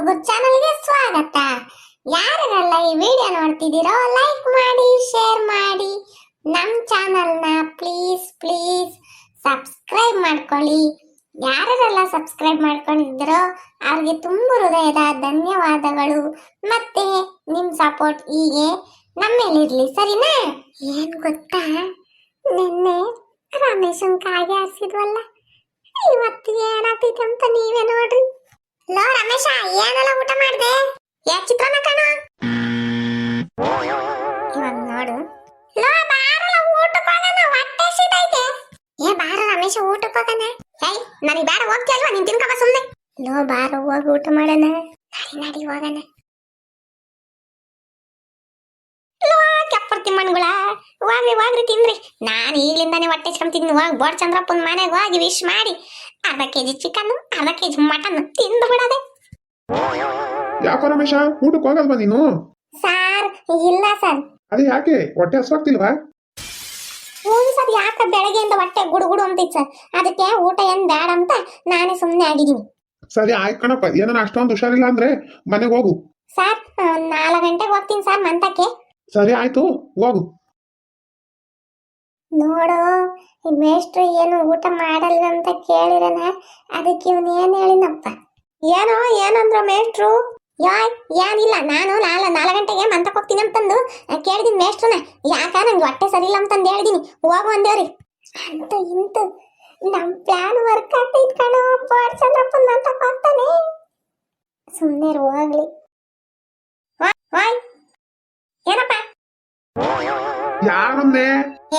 ಹುಡುಗರು ಚಾನಲ್ಗೆ ಸ್ವಾಗತ. ಯಾರೆಲ್ಲ ಈ ವಿಡಿಯೋ ನೋಡ್ತಿದ್ದೀರೋ ಲೈಕ್ ಮಾಡಿ ಶೇರ್ ಮಾಡಿ. ನಮ್ಮ ಚಾನಲ್ನ ಪ್ಲೀಸ್ ಪ್ಲೀಸ್ ಸಬ್ಸ್ಕ್ರೈಬ್ ಮಾಡ್ಕೊಳ್ಳಿ. ಯಾರೆಲ್ಲ ಸಬ್ಸ್ಕ್ರೈಬ್ ಮಾಡ್ಕೊಂಡಿದ್ದೀರೋ ಅವ್ರಿಗೆ ತುಂಬ ಹೃದಯದ ಧನ್ಯವಾದಗಳು. ಮತ್ತೆ ನಿಮ್ಮ ಸಪೋರ್ಟ್ ಹೀಗೆ ನಮ್ಮೇಲಿರಲಿ ಸರಿನಾ? ಏನು ಗೊತ್ತಾ? ನಿನ್ನೆ ರಮೇಶನ್ ಕಾಗೆ ಹಾರಿಸಿದ್ವಲ್ಲ? ಇವತ್ತು ಏನಾಗ್ತೈತೆ ಅಂತ ನೀವೇ ನೋಡ್ರಿ. ಲೋ ರಮೇಶ, ಏನೆಲ್ಲ ಊಟ ಮಾಡ್ದೆ? ಯಾ ಚಿತ್ರಾನ್ನ ಕಣ. ಇವಾಗ ನೋಡು. ಲೋ ಹೊಟ್ಟೆ ಏ ಬಾರ ರಮೇಶ, ಊಟಕ್ಕೆ ಹೋಗೋಣ. ಬೇಡ ತಿನ್ಕಬ ಲೋ, ಬಾರ, ಹೋಗಿ ಊಟ ಮಾಡೋಣ. ನಡಿ ನಡಿ, ಹೋಗೋಣ. ಲೋ, ಕೆಪ್ಪರ್ ತಿಮ್ಮಣ್ಗಳ ಹೋಗ್ರಿ ಹೋಗ್ರಿ, ತಿನ್ರಿ. ನಾನು ಈಗಲಿಂದಾನೆ ಹೊಟ್ಟೆ ಹಚ್ಕೊಂತಿದ್ದೀನಿ ಹೋಗಿ ಚಂದ್ರಪ್ಪನ ಮನೆಗೆ ಹೋಗಿ ವಿಶ್ ಮಾಡಿ. ಅರ್ಧ ಕೆಜಿ ಚಿಕನ್ ಅರ್ಧ ಕೆಜಿ ಮಟನ್ ತಿಂದು ಬಿಡದೆ ಯಾಕೋ ರಮೇಶ ಊಟಕ್ಕೆ ಹೋಗಲ್ವಾ ನೀನು? ಸಾರ್ ಇಲ್ಲ ಸರ್. ಅದೇ ಯಾಕೆ? ಹೊಟ್ಟೆ ಹಸ್ವಾಗ್ತಿಲ್ವಾ? ಒಂದು ಸರ್ ಯಾಕೆ ಬೆಳಗ್ಗೆಯಿಂದ ಹೊಟ್ಟೆ ಗುಡು ಗುಡು ಅಂತಿತ್ತು ಸರ್? ಅದಕ್ಕೆ ಊಟ ಏನ್ ಬೇಡ ಅಂತ ನಾನೇ ಸುಮ್ಮನೆ ಆಗಿದ್ದೀನಿ. ಸರಿ ಆಯ್ತು ಕಣಪ್ಪ ಏನಾರ ಅಷ್ಟೊಂದು ಹುಷಾರಿಲ್ಲ ಅಂದ್ರೆ ಮನೆಗೆ ಹೋಗು. ಸರ್ ನಾಲ್ಕು ಗಂಟೆಗೆ ಹೋಗ್ತೀನಿ ಸರ್ ಮಂತಕ್ಕೆ. ಸರಿ ಆಯ್ತು ಹೋಗು. ನೋಡು ಮೇಷ್ಟ್ರು ಏನು ಊಟ ಮಾಡಲ್ಲ ಅಂತ ಕೇಳಿರನ? ಅದಕ್ಕೆ ಇವನು ಏನು ಹೇಳಿನಪ್ಪ ಏನೋ ಏನಂದ್ರ ಮೇಷ್ಟ್ರು? ಯಾಯ್ ಏನಿಲ್ಲ. ನಾನು ನಾಲ್ ನಾಲ್ಕು ಗಂಟೆಗೆ ಮಂತಕ್ಕೆ ಹೋಗ್ತೀನಿ ಅಂತಂದು ಕೇಳಿದೀನಿ ಮೇಷ್ಟ್ರನ. ಯಾಕ? ನಂಗೆ ಹೊಟ್ಟೆ ಸರಿಯಿಲ್ಲ ಅಂತಂದು ಹೇಳಿದೀನಿ. ಹೋಗು ಅಂದೇವ್ರಿ ಅಂತ ಇಂತ ನಮ್ಮ ಪ್ಲಾನ್ ವರ್ಕ್ ಆಗ್ತೈತ್ ಕಣೋ. ಚಂದ್ರಪ್ಪನ್ ಮಂತಕ್ಕೆ ಹೋಗ್ತಾನೆ. ಸುಮ್ಮನೆ ಹೋಗ್ಲಿ. ವಾಯ್ ಏನಪ್ಪ? ಯಾರನ್ನೇ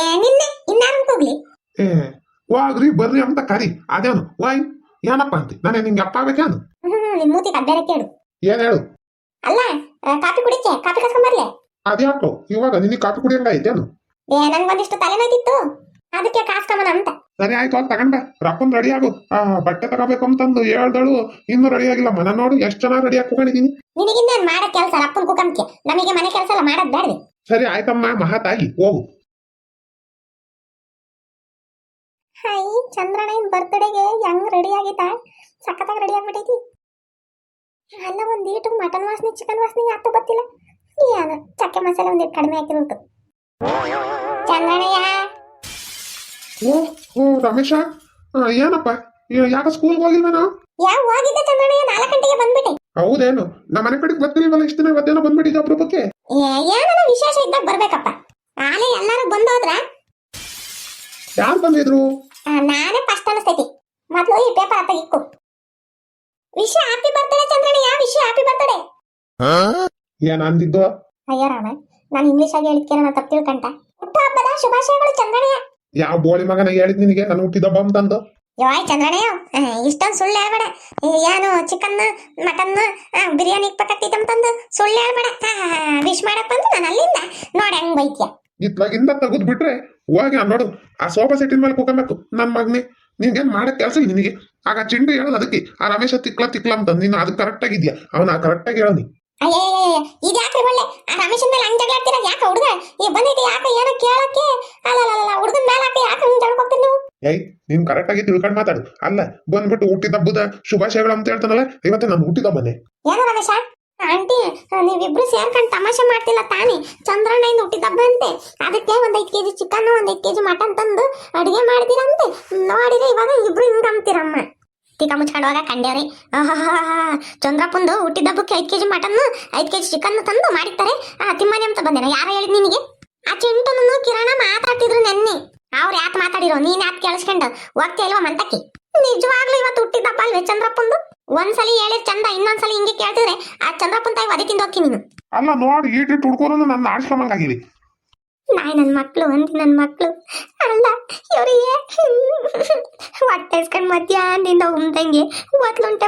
ಏ ನಿನ್ನೆ ಇನ್ನಾರು ಹೋಗ್ಲಿ. ಏ ಹೋಗ್ರಿ ಬರ್ರಿ ಅಂತ ಕರಿ. ಅದೇನು? ವಾಯ್ ಏನಪ್ಪ ಅಂತಿ? ನಾನೇ ನಿಂಗೆ ಅಪ್ಪ ಆಗ್ಬೇಕೇನು? ಹ್ಮ್ ನಿಮ್ ಮೂತಿ ಬೇರೆ ಕೇಳು. ಏನ್ ಹೇಳು? ಅಲ್ಲ ಕಾಫಿ ಕುಡಿಕೆ ಕಾಫಿ ಕಸ್ಕೊಂಬರ್ಲೆ ಅದ್ಯಾಕೋ? ಇವಾಗ ನಿನಗೆ ಕಾಫಿ ಕುಡಿಯಂಗ ಐತೇನು ಏ ಒಂದಿಷ್ಟು ತಲೆನೋಯ್ತಿತ್ತು. ಅದಕ್ಕೆ ಕಾಸ್ಕೊಂಬನ ಅಂತ. ಸರಿ ಆಯ್ತು ಅಲ್ಲಿ ತಗೊಂಡ ರಪ್ಪನ್ ರೆಡಿ ಆಗು. ಆ ಬಟ್ಟೆ ತಗೋಬೇಕು ಅಂತಂದು ಹೇಳ್ದಳು. ಇನ್ನೂ ರೆಡಿ ಆಗಿಲ್ಲ. ಮನ ನೋಡು ಎಷ್ಟು ಚೆನ್ನಾಗಿ ರೆಡಿ ಹಾಕೊಂಡಿದೀನಿ ನಿನಗಿನ್ನೇನ್ ಮಾಡೋ ಕೆಲಸ? ರಪ್ಪನ್ ಕುಕಂಕೆ ನಮಗೆ ಮನೆ ಕೆಲಸ ಎಲ್ಲ ಮಾಡೋದ್ ಬೇಡ್ರಿ. ಸರಿ ಆಯ್ತಮ್ಮ. ಮಹಾತಾಗಿ ಹೋಗು. ಚಂದ್ರಣ್ಣನ ಬರ್ತ್ಡೇಗೆ ಹೆಂಗ್ ರೆಡಿ ಆಗಿದ್ದ? ಸಖತ್ತಾಗಿ ರೆಡಿ ಆಗ್ಬಿಟ್ಟೈತಿ ಅಲ್ಲ ಒಂದ್ ಈಟು ಮಟನ್ ವಾಸನೆ ಚಿಕನ್ ವಾಸನೆ ಯಾಕೆ ಗೊತ್ತಿಲ್ಲ. ಏನು ಚಕ್ಕೆ ಮಸಾಲೆ ಒಂದಿಟ್ಟು ಕಡಿಮೆ ಹಾಕಿರುಂಟು ಚಂದ್ರಣ್ಣಯ್ಯ ಓ ಓ ರಮೇಶ. ಏನಪ್ಪ? ಯಾಕ ಸ್ಕೂಲ್ ಸ್ಕೂಲ್ಗೆ ಹೋಗಿಲ್ವೇನೋ ಯಾವ ಹೋಗಿದ್ದೆ ಚಂದ್ರಣ್ಣಯ್ಯ ನಾಲ್ಕು ಗಂಟೆಗೆ ಬಂದ್ಬಿಟ್ಟೆ. ಹೌದೇನು? ನಮ್ಮ ಮನೆ ಕಡೆಗೆ ಬರ್ತಿರ್ಲಿಲ್ಲ ಇಷ್ಟು ದಿನ ಮಧ್ಯಾಹ್ನ ಬಂದ್ಬಿಟ್ಟಿದ್ದೆ ಅಪರೂಪಕ್ಕೆ? ಏ, ಏನಾರ ವಿಶೇಷ ಇದ್ದಾಗ ಬರ್ಬೇಕಪ್ಪ. ಆಲೆ ಎಲ್ಲಾರು ಬಂದೋದ್ರ ಯಾರು ಬಂದಿದ್ರು? ಆ, ನಾನೇ ಫಸ್ಟ್ ಅನಿಸ್ತೈತಿ ಮೊದಲು ಈ ಪೇಪರ್ ತೆಗಿಕ್ಕು ವಿಷಯ ಹ್ಯಾಪಿ ಬರ್ತಡೇ ಚಂದ್ರಣ್ಣ ಯಾವ ವಿಷಯ ಹ್ಯಾಪಿ ಬರ್ತಡೇ ಏನ್ ಅಂದಿದ್ದು? ಅಯ್ಯ ರಾಮ ನಾನು ಇಂಗ್ಲಿಷ್ ಆಗಿ ಹೇಳಿದ್ಕೆ ನಾನು ತಪ್ಪು ತಿಳ್ಕಂಟ ಹುಟ್ಟು ಹಬ್ಬದ ಶುಭಾಶಯಗಳು ಚಂದ್ರಣ್ಣ. ಯಾವ ಬೋಳಿ ಮಗನ ಹೇಳಿದ್ ನಿನಗೆ? ನಾನು ಹುಟ್ಟಿದ ಬಂತಂದು ಯೋಯ್ ಚಂದ್ರಣ್ಣ ಇಷ್ಟೊಂದು ಸುಳ್ಳು ಹೇಳ್ಬೇಡ. ಏನು ಚಿಕನ್ ಮಟನ್ ಬಿರಿಯಾನಿ ಇಪ್ಪತ್ತೈತಿ ತಂದು ಸುಳ್ಳು ಹೇಳ್ಬೇಡ. ವಿಶ್ ಮಾಡಕ್ ಬಂದು ನಾನು ಅಲ್ಲಿಂದ ನೋಡಿ ಹೆಂಗ್ ಬೈತ್ಯ. ಇತ್ಲಾಗಿಂದ ತೆಗೆದು ಬಿಟ್ರೆ ಹೋಗಿ ಆ ನೋಡು ಆ ಸೋಫಾ ಸೆಟ್ಟಿನ ಮೇಲೆ ಕೂಕಬೇಕು ನನ್ನ ಮಗನೇ ನಿನ್ಗೇನು ಮಾಡಕ್ ಕೆಲಸ ಇಲ್ಲ ನಿನಗೆ. ಆಗ ಚಿಂಡು ಹೇಳೋದು ಅದಕ್ಕೆ ಆ ರಮೇಶ ತಿಕ್ಲ ತಿಕ್ಲ ಅಂತ ನೀನು ಅದು ಕರೆಕ್ಟ್ ಆಗಿದ್ಯಾ? ಅವನ ಕರೆಕ್ಟ್ ಆಗಿ ಹೇಳನಿ ಅಯ್ಯಯ್ಯ ಇದು ಯಾಕ್ರಿ ಒಳ್ಳೆ? ಆ ರಮೇಶನ್ ಮೇಲೆ ಹಂಗ್ ಜಗಳ ಆಡ್ತೀರ? ಯಾಕೆ ಹುಡುಗ? ಈ ಬಂದೈತೆ ಯಾಕೆ? ಏನೋ ಕೇಳಕ್ಕೆ? ಅಲ್ಲ ಹುಡುಗನ ಮೇಲೆ ಯಾಕೆ ಯಾಕೆ ಹಂಗ್ ಜಗಳ ಹೋಗ್ತೀರಿ ನೀವು? ಏಯ್ ನೀನ್ ಕರೆಕ್ಟ್ ಆಗಿ ತಿಳ್ಕೊಂಡು ಮಾತಾಡು. ಅಲ್ಲ ಬಂದ್ಬಿಟ್ಟು ಹುಟ್ಟಿದ ಹಬ್ಬದ ಶುಭಾಶಯಗಳು ಅಂತ ಹೇಳ್ತಾನಲ್ಲ ಇವತ್ತೆ ನಾನು ಹುಟ್ಟಿದ ಮನೆ ಏನೋ ರಮೇಶ? ಆಂಟಿ, ನೀವಿಬ್ರು ಸೇರ್ಕೊಂಡು ತಮಾಷೆ ಮಾಡ್ತಿಲ್ಲ ತಾನೇ? ಚಂದ್ರಣ್ಣ ಇಂದ ಹುಟ್ಟಿದಬ್ಬ ಅಂತೆ ಅದಕ್ಕೆ ಒಂದ್ ಐದ್ ಕೆಜಿ ಚಿಕನ್ ಒಂದ್ ಐದ್ ಕೆಜಿ ಮಟನ್ ತಂದು ಅಡಿಗೆ ಮಾಡಿದಿರಂತೆ ನೋಡಿದ್ರೆ ಇವಾಗ ಇಬ್ರು ಹಿಂಗ್ ಅಂತೀರಮ್ಮ ಟಿಕ ಮುಚ್ಕೊಂಡು ಹೋಗ ಕಂಡ್ಯಾರಿ ಚಂದ್ರಪ್ಪಂದು ಹುಟ್ಟಿದಬ್ಬಕ್ಕೆ ಐದ್ ಕೆಜಿ ಮಟನ್ ಐದ್ ಕೆಜಿ ಚಿಕನ್ ತಂದು ಮಾಡಿರ್ತಾರೆ. ತಿಮ್ಮನೆ ಅಂತ ಬಂದೇನ, ಯಾರು ಹೇಳಿದ್ ನಿನಗೆ? ಆ ಚಿಂಟನನ್ನು ಕಿರಣ ಮಾತಾಡ್ತಿದ್ರು ನೆನ್ನೆ. ಅವ್ರು ಯಾಕೆ ಮಾತಾಡಿರೋ? ನೀನ್ ಯಾಕೆ ಕೇಳಿಸ್ಕೊಂಡು ಹೋಗ್ತಾ ಇಲ್ವಾ ಮಂತಕ್ಕೆ? ನಿಜವಾಗ್ಲೂ ಇವತ್ತು ಹುಟ್ಟಿದಪ್ಪ ಅಲ್ವೇ ಚಂದ್ರಪ್ಪಂದು? ಒಂದ್ಸಲಿ ಹೇಳಿದ್ ಚಂದ ಇನ್ನೊಂದ್ಸಲಿ ಹಿಂಗೆ ಕೇಳ್ತಿದ್ರೆ ಆ ಚಂದ್ರಪ್ಪನ ತಾಯಿ ತಿಂದು ಹೋಗ್ತೀನಿ ನೀನು. ಅಲ್ಲ ನೋಡಿ ಈಟಿ ಹುಡ್ಕೋರು ನನ್ನ ಆಶ್ರಮಂಗಾಗಿವಿ ನಾಯಿ ನನ್ನ ಮಕ್ಳು ಅಂದಿ ನನ್ನ ಮಕ್ಳು. ಅಲ್ಲ ಇವರಿಗೆ ಹೊಟ್ಟೆ ಇಸ್ಕೊಂಡು ಮಧ್ಯಾಹ್ನದಿಂದ ಉಮ್ದಂಗೆ ಒತ್ಲುಂಟೆ